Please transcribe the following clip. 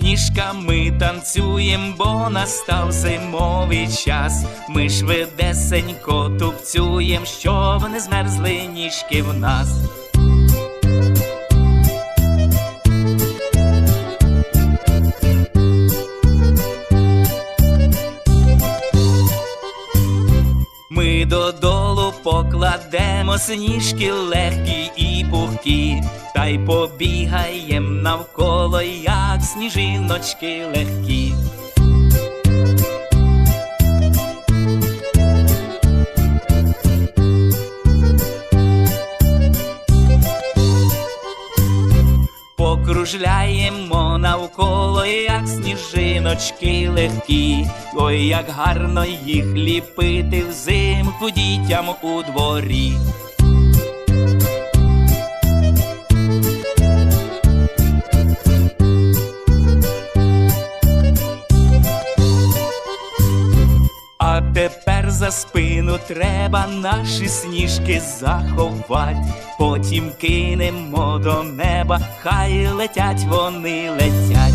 ніжками танцюєм, бо настав зимовий час. Ми швидесенько тупцюєм, щоб не змерзли ніжки в нас. Ми додолу покладемо сніжки легкі і пухкі, та й побігаєм навколо, сніжиночки легкі. Покружляємо навколо, як сніжиночки легкі. Ой, як гарно їх ліпити взимку дітям у дворі. Тепер за спину треба наші сніжки заховать, потім кинемо до неба, хай летять вони летять.